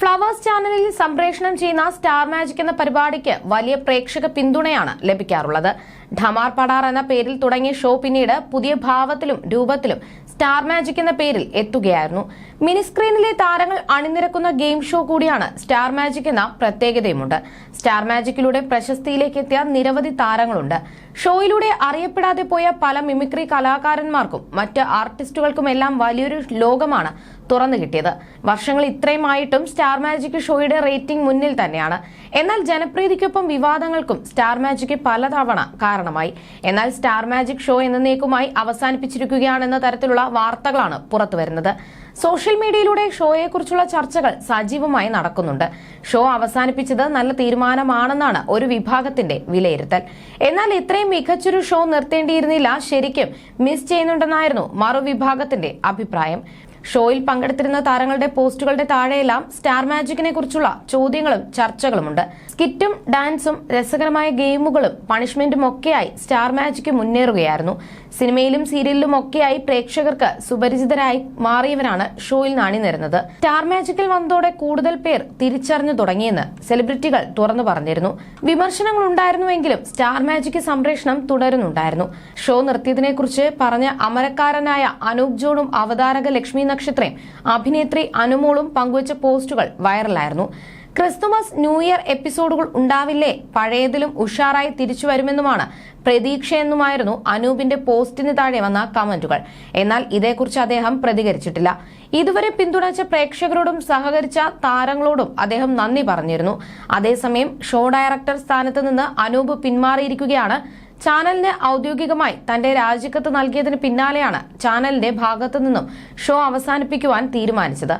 Flowers ചാനലിൽ സംപ്രേഷണം ചെയ്യുന്ന സ്റ്റാർ മാജിക് എന്ന പരിപാടിക്ക് വലിയ പ്രേക്ഷക പിന്തുണയാണ് ലഭിക്കാറുള്ളത്. ധമാർ പടാർ എന്ന പേരിൽ തുടങ്ങിയ ഷോ പിന്നീട് പുതിയ ഭാവത്തിലും രൂപത്തിലും സ്റ്റാർ മാജിക് എന്ന പേരിൽ എത്തുകയായിരുന്നു. മിനിസ്ക്രീനിലെ താരങ്ങൾ അണിനിരക്കുന്ന ഗെയിം ഷോ കൂടിയാണ് സ്റ്റാർ മാജിക് എന്ന പ്രത്യേകതയുമുണ്ട്. സ്റ്റാർ മാജിക്കിലൂടെ പ്രശസ്തിയിലേക്ക് എത്തിയ നിരവധി താരങ്ങളുണ്ട്. ഷോയിലൂടെ അറിയപ്പെടാതെ പോയ പല മിമിക്രി കലാകാരന്മാർക്കും മറ്റ് ആർട്ടിസ്റ്റുകൾക്കുമെല്ലാം വലിയൊരു ലോകമാണ് തുറന്നു കിട്ടിയത്. വർഷങ്ങൾ ഇത്രയുമായിട്ടും സ്റ്റാർ മാജിക് ഷോയുടെ റേറ്റിംഗ് മുന്നിൽ തന്നെയാണ്. എന്നാൽ ജനപ്രീതിക്കൊപ്പം വിവാദങ്ങൾക്കും സ്റ്റാർ മാജിക് പലതവണ കാരണമായി. എന്നാൽ സ്റ്റാർ മാജിക് ഷോ എന്നേക്കുമായി അവസാനിപ്പിച്ചിരിക്കുകയാണെന്ന തരത്തിലുള്ള വാർത്തകളാണ് പുറത്തുവരുന്നത് സോഷ്യൽ മീഡിയയിലൂടെ ഷോയെക്കുറിച്ചുള്ള ചർച്ചകൾ സജീവമായി നടക്കുന്നുണ്ട്. ഷോ അവസാനിപ്പിച്ചത് നല്ല തീരുമാനമാണെന്നാണ് ഒരു വിഭാഗത്തിന്റെ വിലയിരുത്തൽ. എന്നാൽ ഇത്രയും മികച്ചൊരു ഷോ നിർത്തേണ്ടിയിരുന്നില്ല ശരിക്കും മിസ് ചെയ്യുന്നുണ്ടെന്നായിരുന്നു മറുവിഭാഗത്തിന്റെ അഭിപ്രായം. ഷോയിൽ പങ്കെടുത്തിരുന്ന താരങ്ങളുടെ പോസ്റ്റുകളുടെ താഴെയെല്ലാം സ്റ്റാർ മാജിക്കിനെ കുറിച്ചുള്ള ചോദ്യങ്ങളും ചർച്ചകളുമുണ്ട്. സ്കിറ്റും ഡാൻസും രസകരമായ ഗെയിമുകളും പണിഷ്മെന്റും ഒക്കെയായി സ്റ്റാർ മാജിക്ക് മുന്നേറുകയായിരുന്നു. സിനിമയിലും സീരിയലിലും ഒക്കെയായി പ്രേക്ഷകർക്ക് സുപരിചിതരായി മാറിയവരാണ് ഷോയിൽ അണിനിരുന്നത് സ്റ്റാർ മാജിക്കിൽ വന്നതോടെ കൂടുതൽ പേർ തിരിച്ചറിഞ്ഞു തുടങ്ങിയെന്ന് സെലിബ്രിറ്റികൾ തുറന്നു പറഞ്ഞിരുന്നു. വിമർശനങ്ങൾ ഉണ്ടായിരുന്നുവെങ്കിലും സ്റ്റാർ മാജിക് സംപ്രേഷണം തുടരുന്നുണ്ടായിരുന്നു. ഷോ നിർത്തിയതിനെക്കുറിച്ച് പറഞ്ഞ അമരക്കാരനായ അനൂപ് ജോണും അവതാരക ലക്ഷ്മി നക്ഷത്രയും. അഭിനേത്രി അനുമോളും പങ്കുവച്ച പോസ്റ്റുകൾ വൈറലായിരുന്നു. ക്രിസ്തുമസ് ന്യൂ ഇയർ എപ്പിസോഡുകൾ ഉണ്ടാവില്ലേ? പഴയതിലും ഉഷാറായി തിരിച്ചു വരുമെന്നുമാണ് പ്രതീക്ഷയെന്നുമായിരുന്നു അനൂപിന്റെ പോസ്റ്റിന് താഴെ വന്ന കമന്റുകൾ. എന്നാൽ ഇതേക്കുറിച്ച് അദ്ദേഹം പ്രതികരിച്ചിട്ടില്ല. ഇതുവരെ പിന്തുണച്ച പ്രേക്ഷകരോടും സഹകരിച്ച താരങ്ങളോടും അദ്ദേഹം നന്ദി പറഞ്ഞിരുന്നു. അതേസമയം ഷോ ഡയറക്ടർ സ്ഥാനത്ത് നിന്ന് അനൂപ് പിന്മാറിയിരിക്കുകയാണ്. ചാനലിന് ഔദ്യോഗികമായി തന്റെ രാജിക്കത്ത് നൽകിയതിന് പിന്നാലെയാണ് ചാനലിന്റെ ഭാഗത്തു നിന്നും ഷോ അവസാനിപ്പിക്കുവാൻ തീരുമാനിച്ചത്.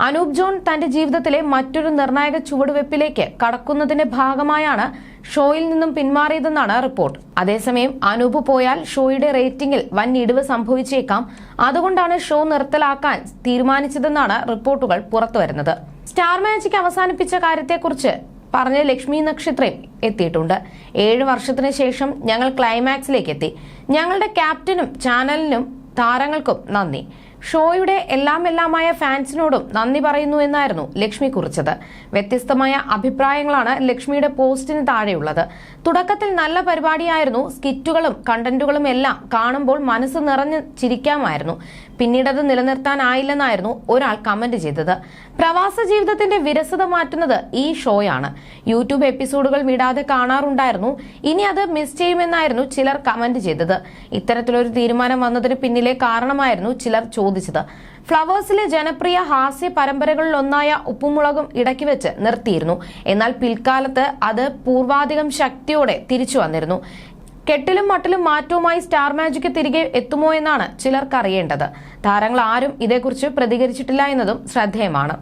അനൂപ് ജോൺ തന്റെ ജീവിതത്തിലെ മറ്റൊരു നിർണായക ചുവടുവെപ്പിലേക്ക് കടക്കുന്നതിന്റെ ഭാഗമായാണ് ഷോയിൽ നിന്നും പിന്മാറിയതെന്നാണ് റിപ്പോർട്ട്. അതേസമയം അനൂപ് പോയാൽ ഷോയുടെ റേറ്റിംഗിൽ വൻ ഇടിവ് സംഭവിച്ചേക്കാം. അതുകൊണ്ടാണ് ഷോ നിർത്തലാക്കാൻ തീരുമാനിച്ചതെന്നാണ് റിപ്പോർട്ടുകൾ പുറത്തുവരുന്നത്. സ്റ്റാർ മാജിക് അവസാനിപ്പിച്ച കാര്യത്തെക്കുറിച്ച് പറഞ്ഞ ലക്ഷ്മി നക്ഷത്രയും എത്തിയിട്ടുണ്ട്. ഏഴ് വർഷത്തിന് ശേഷം ഞങ്ങൾ ക്ലൈമാക്സിലേക്ക് എത്തി. ഞങ്ങളുടെ ക്യാപ്റ്റനും ചാനലിനും താരങ്ങൾക്കും നന്ദി. ഷോയുടെ എല്ലാം എല്ലാമായ ഫാൻസിനോടും നന്ദി പറയുന്നു എന്നായിരുന്നു ലക്ഷ്മി കുറിച്ചത്. വ്യത്യസ്തമായ അഭിപ്രായങ്ങളാണ് ലക്ഷ്മിയുടെ പോസ്റ്റിന് താഴെയുള്ളത്. തുടക്കത്തിൽ നല്ല പരിപാടിയായിരുന്നു. സ്കിറ്റുകളും കണ്ടന്റുകളും എല്ലാം കാണുമ്പോൾ മനസ്സ് നിറഞ്ഞ് ചിരിക്കാമായിരുന്നു. പിന്നീടത് നിലനിർത്താനായില്ലെന്നായിരുന്നു ഒരാൾ കമന്റ് ചെയ്തത്. പ്രവാസ ജീവിതത്തിന്റെ വിരസത മാറ്റുന്നത് ഈ ഷോയാണ്. യൂട്യൂബ് എപ്പിസോഡുകൾ വിടാതെ കാണാറുണ്ടായിരുന്നു. ഇനി അത് മിസ് ചെയ്യുമെന്നായിരുന്നു ചിലർ കമന്റ് ചെയ്തത്. ഇത്തരത്തിലൊരു തീരുമാനം വന്നതിന് പിന്നിലെ കാരണമായിരുന്നു ചിലർ ചോദിച്ചത്. ഫ്ലവേഴ്സിലെ ജനപ്രിയ ഹാസ്യ പരമ്പരകളിലൊന്നായ ഉപ്പുമുളകും ഇടയ്ക്ക് വെച്ച് നിർത്തിയിരുന്നു. എന്നാൽ പിൽക്കാലത്ത് അത് പൂർവാധികം ശക്തിയോടെ തിരിച്ചു വന്നിരുന്നു. കെട്ടിലും മട്ടിലും മാറ്റവുമായി സ്റ്റാർ മാജിക്ക് തിരികെ എത്തുമോ എന്നാണ് ചിലർക്ക് അറിയേണ്ടത് താരങ്ങൾ ആരും ഇതേക്കുറിച്ച് പ്രതികരിച്ചിട്ടില്ല എന്നതും ശ്രദ്ധേയമാണ്.